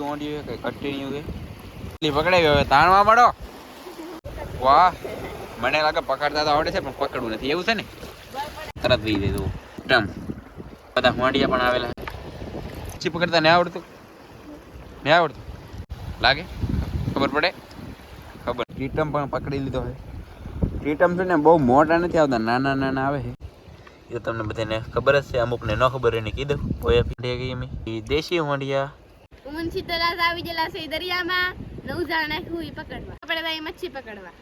મોડી કઈ નહીં હોય એટલી પકડાવી હવે તાણવા મળો વાહ, મને લાગે પકડતા તો આવડે છે, પણ પકડવું નથી. એવું છે ને? તરત લઈ દીધું ટમ બધા હોંડિયા પણ આવેલા. પછી પકડતા નહીં આવડતું. નહીં આવડતું. લાગે? ખબર પડે? ખબર. ટ્રીટમ પણ પકડી લીધો છે. ટ્રીટમ છે ને, બહુ મોટા નથી આવતા, નાના નાના આવે છે. એ તમને બધાને ખબર જ છે, અમુકને ન ખબર એને કીધું કોઈ ગઈ અમે. દેશી મોડિયા મુનશી તલાસ આવી ગયેલા છે દરિયામાં નવું ઉજાણ નાખ્યું ઈ પકડવા. આપણે ભાઈ મચ્છી પકડવા.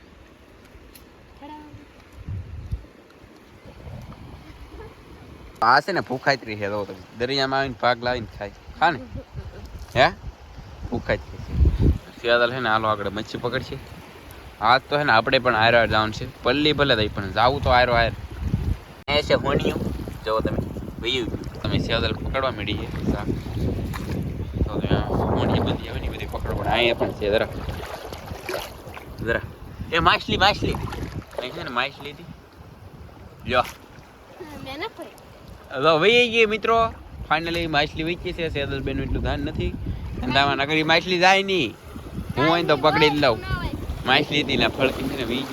આ છે ને ભૂખાયત્રી છે, તો દરિયામાં આવીને ભાગ લાવીને ખાય. ખા ને? હે? ભૂખાયત્રી છે. શિયાળા છે ને હાલો આગળ મચ્છી પકડશે. આ તો છે ને આપણે પણ આયરો આયર જવાનું છે. પલ્લી ભલે થઈ પણ જાવું તો આયરો આયર. એ છે હોણિયું જો તમે, વયું તમે શિયાળા પકડવા મળી છે. તો હોણીએ બધી આવે બધી પકડો. પણ અહીંયા પણ છે, જરા. એ માછલી માછલી. અહીં છે ને માછલી હતી લ્યો ફરી વહી ગઈ મિત્રો ફાઇનલી માછલી વેચી છે સેદલ બેન એટલું ધ્યાન નથી. ધંધામાં નકરી માછલી જાય નહીં. હું અહીં તો પકડી જ લઉં. માછલી હતી ને ફળકી ને વી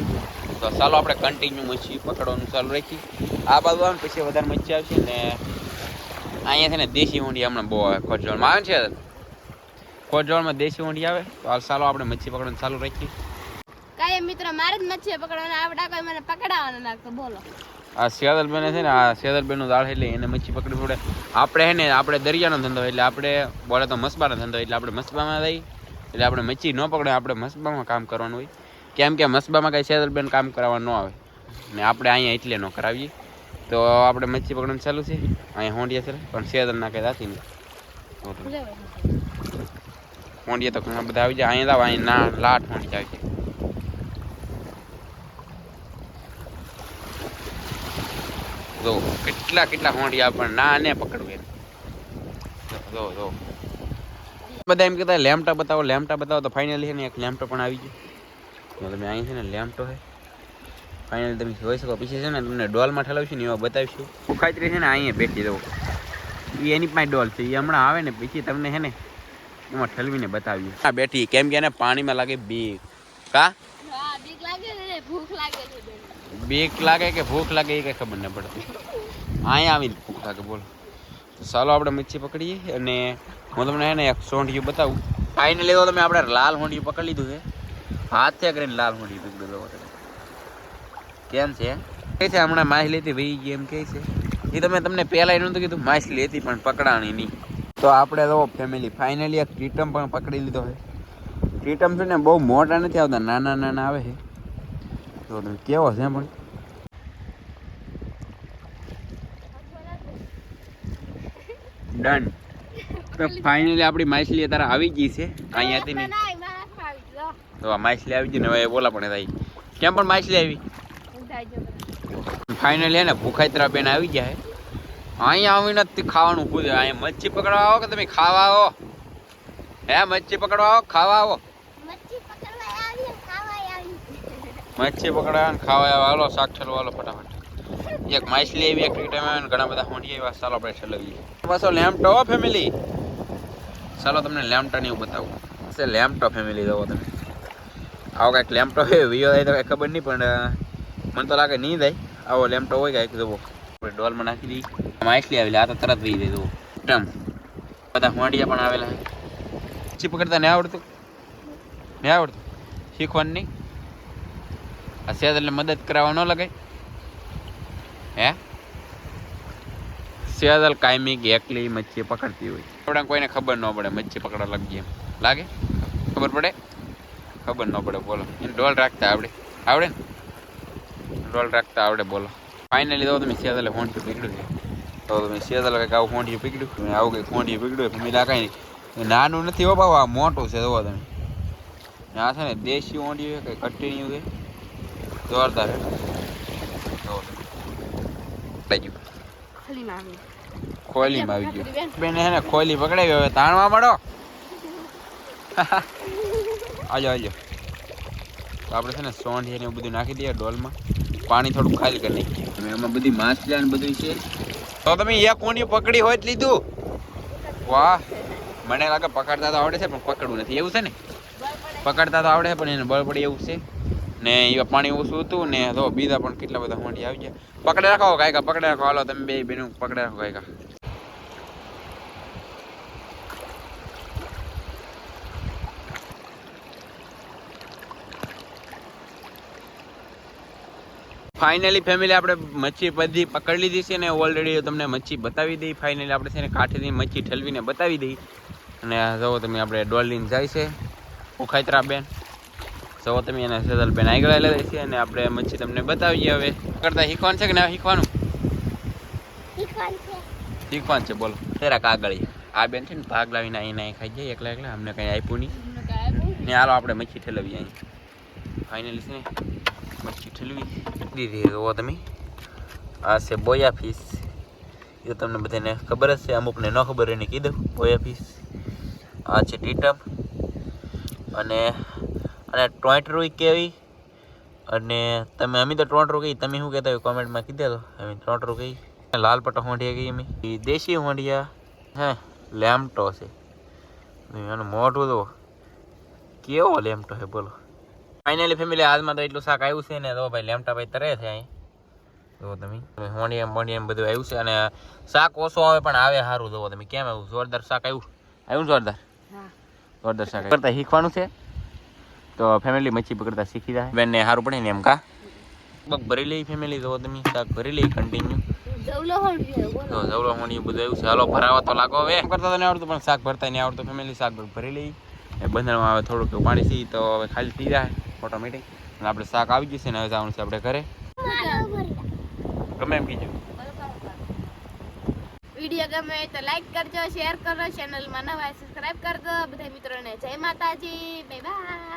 તો ચાલો આપણે કન્ટિન્યુ મચ્છી પકડવાનું ચાલુ રાખી આ બાજુ આવે ને, પછી વધારે મચ્છી આવશે ને. અહીંયા છે ને દેશી ઊંડી હમણાં બહુ આવે ખોટ આવે છે. ખોટજોળમાં દેશી ઊંડી આવે? તો હાલ ચાલો આપણે મચ્છી પકડવાનું ચાલુ રાખીએ. કાંઈ મિત્રો મારે જ મચ્છી પકડવાના આવડા કોઈ મને પકડાવવાનો નાખતો બોલો. આ સિયાદલ બેન છે ને આ સિયાદલ બેનનું દાળ એટલે એને મચ્છી પકડવી પડે. આપણે હે ને આપણે દરિયાનો ધંધો એટલે આપણે બોલે તો મસબાનો ધંધો એટલે આપણે મસબામાં જઈ એટલે આપણે મચ્છી ન પકડે આપણે મસબામાં કામ કરવાનું હોય. કેમ કે મસબામાં કાંઈ સિયાદલ બેન કામ કરાવવા ન આવે. ને આપણે અહીંયા એટલે ન કરાવીએ. તો આપણે મચ્છી પકડવાનું ચાલુ છે. અહીંયા હોંડિયા છે પણ સિયાદલ ના કંઈ થતી નહીં હોંડિયા તો ઘણા બધા આવી જાય. અહીંયા તો અહીં ના, લાટ હોંડિયા આવી જાય. જો, કેટલા કેટલા હોંડિયા પણ ના ને પકડવું જો જો બધા એમ કહેતા, લેમ્ટા બતાવો લેમ્ટા બતાવો. તો ફાઇનલી છે ને, એક લેમટો પણ આવી ગયો. તમે અહીં છે ને, લેમટો છે. ફાઇનલી તમે જોઈ શકો, પછી છે ને, તમને ડોલમાં ઠલાવશું ને, એવા બતાવીશું. ખાતરી છે ને, અહીંયા બેસી દઉં એની પાસે ડોલ છે એ હમણાં આવે ને, પછી તમને છે ને એમાં ઠલવીને બતાવ્યું હા બેઠી કેમ કે એને પાણીમાં લાગે બીક. કા? બીક લાગે છે ભૂખ લાગે બીક લાગે કે ભૂખ લાગે એ કઈ ખબર ન પડતી. અહીંયા આવીને ભૂખ લાગે બોલો. ચાલો આપણે મચ્છી પકડીએ અને હું તમને એને એક સોંઢિયું બતાવું. ફાઇનલી તો તમે આપણે લાલ હોંડિયું પકડી લીધું છે. હાથે કરીને લાલ હોંડિયું પકડી દો કેમ છે? કે છે હમણાં માછલી હતી વહી ગઈ એમ કે છે. એ તમે તમને પહેલાં નહોતું કીધું માછલી હતી પણ પકડાણી નહીં. તો આપણે તો ફેમિલી ફાઇનલી એક ટ્રીટમ પણ પકડી લીધો છે. ટ્રીટમ છે ને બહુ મોટા નથી આવતા નાના નાના આવે છે. તો કેવો છે પણ? ડન તો ફાઇનલી આપણી માછલી અત્યારે આવી ગઈ છે અહીંયાથી ને. નાય મારા ખાવી જો તો આ માછલી આવી ગઈ ને હવે બોલા પણ થાય. કેમ પણ માછલી આવી? ફાઇનલી એને ભૂખાઈતરા બેન આવી ગયા છે. અહીંયા આવીને જ ખાવાનું પૂછે અહીંયા મચ્છી પકડવા આવો કે તમે ખાવા આવો? હે મચ્છી પકડવા આવો ખાવા આવો? મચ્છી પકડવા ને ખાવા આવ્યા હાલો શાક વાલો ફટાફટ. એક માછલી આવી એક ટાઈમ આવે ઘણા બધા હોંડી આવ્યા. ચાલો આપણે ઠલવીએ પાછો લેમ્પટો હો ફેમિલી. ચાલો તમને લેમ્પટા ને એવું બતાવું. છે લેમ્પટો ફેમિલી જવો તમે. આવો કાંઈક લેમ્ટો હોય વિયો થાય તો કાંઈ ખબર નહીં પણ મને તો લાગે નહીં થાય. આવો લેમ્ટો હોય કાંઈક જવો. આપણે ડોલમાં નાખી દઈ એટલી આવેલી, આ તો તરત વી દે જુઓ ટમ બધા હોંડિયા પણ આવેલા છે. પછી પકડતા નહીં આવડતું? નહીં આવડતું? શીખવાનું? નહીં આ સેદલને મદદ કરાવવા ન લગાય? હે? સેદલ કાયમી કે એકલી મચ્છી પકડતી હોય. આપણે કોઈને ખબર ન પડે, મચ્છી પકડવા લાગી એમ. લાગે? ખબર પડે? ખબર ન પડે, બોલો. એને ડોલ રાખતા આવડે. આવડે ને? ડોલ રાખતા આવડે, બોલો. ફાઇનલી તો તમે સેદલે ફોન પકડ્યું છે. તો તમે સેદલ કંઈક આવું હોંઠિયું પીકડ્યું આવું કંઈક હોંઠિયું પકડ્યું તમે કાંઈ નાનું નથી હો બાબા મોટું છે જોવો તમે. આ છે ને દેશી છે કંઈ કન્ટિન્યુ છે. જોરદાર ખલીમાં આવી ગયું. બેન હે ને ખોલી પકડાવી હવે તાણવા મળો. આજો આજો. તો આપણે છે ને સોંઢી ને એવું બધું નાખી દઈએ ડોલમાં. પાણી થોડું ખાલી કરી નાખીએ. એમાં બધી માછલી ને બધું છે. તો તમે એક કોણી પકડી હોય લીધું? વાહ. મને લાગે પકડતા તો આવડે છે, પણ પકડવું નથી. એવું છે ને? પકડતા તો આવડે, પણ એને બળ પડે એવું છે. ને એ પાણી ઓછું હતું ને તો બીજા પણ કેટલા બધા હોંડી આવી ગયા. પકડે રાખો કાયકા, પકડે રાખો. હાલો, તમે બે બેનું પકડે રાખો કાયકા. ફાઇનલી ફેમિલી આપણે મચ્છી બધી પકડી લીધી છે ને ઓલરેડી તમને મચ્છી બતાવી દઈ. ફાઇનલી આપણે છે ને કાંઠેથી મચ્છી ઠલવીને બતાવી દઈ. અને જવો તમે આપણે ડોલીને જાય છે. ઉખાયત્રા બેન જવો તમે એને સેદલ બેન આગળ લઈ છે અને આપણે મચ્છી તમને બતાવીએ હવે. કરતા શીખવાનું છે કે ના શીખવાનું? શીખવાનું છે. બોલો. તેરા આગળ આ બેન છે ને ભાગ લાવીને અહીં અહીં ખાઈ જાય એકલા એકલા. અમને કંઈ આપ્યું નહીં? ને હાલો આપણે મચ્છી ઠેલવીએ અહીં. ફાઇનલી છે ને મચ્છી દીધી જુઓ તમે. આ છે બોયા ફિશ એ તમને બધાને ખબર જ છે, અમુકને ન ખબર એને કીધું બોયા ફિશ આ છે ટીટમ. અને અને ટોઈટરું કેવી? અને તમે અમે તો ટોંટરું કહી, તમે શું કહેતા હોય કોમેન્ટમાં કીધા તો અમે ટોંટરું કહી. લાલ પટ્ટો હોંડિયા કહી અમે. દેશી હોંડિયા હે, લેમટો છે. એનું મોઢું તો કેવો લેમટો છે, બોલો. ફાઇનલી ફેમિલી આજમાં તો એટલું શાક આવ્યું છે ને તો ભાઈ લેમટા ભાઈ તરે છે અહીં. જુઓ તમે. મોંડિયામ મોંડિયામ બધું આવ્યું છે અને શાક ઓછો આવે પણ આવે સારું જુઓ તમે. કેમ આવ્યું? જોરદાર શાક આવ્યું. આવ્યું જોરદાર? જોરદાર શાક કરતા શીખવાનું છે. તો ફેમિલી મચ્છી પકડતા શીખી જાય. બેનને સારું પડે ને એમ કા? બગ ભરી લઈ ફેમિલી જુઓ તમે. શાક ભરી લઈ કન્ટિન્યુ જવલો હોણી બધું આવ્યું છે. હાલો ભરાવા તો લાગો હવે. એમ કરતા તો નહીં આવડતું પણ શાક ભરતા નહીં આવડતું. ફેમિલી શાક ભરી લઈ એ બંધણમાં આવે થોડુંક પાણી સી તો હવે ખાલી પી જાય. ઓટોમેટિક અને આપણે શાક આવી જશે ને હવે જવાનું છે આપણે ઘરે. ગમે એમ કીધું વીડિયો ગમે તો લાઈક કરજો શેર કરો ચેનલમાં નવા સબસ્ક્રાઇબ કરજો. બધા મિત્રોને જય માતાજી. Bye bye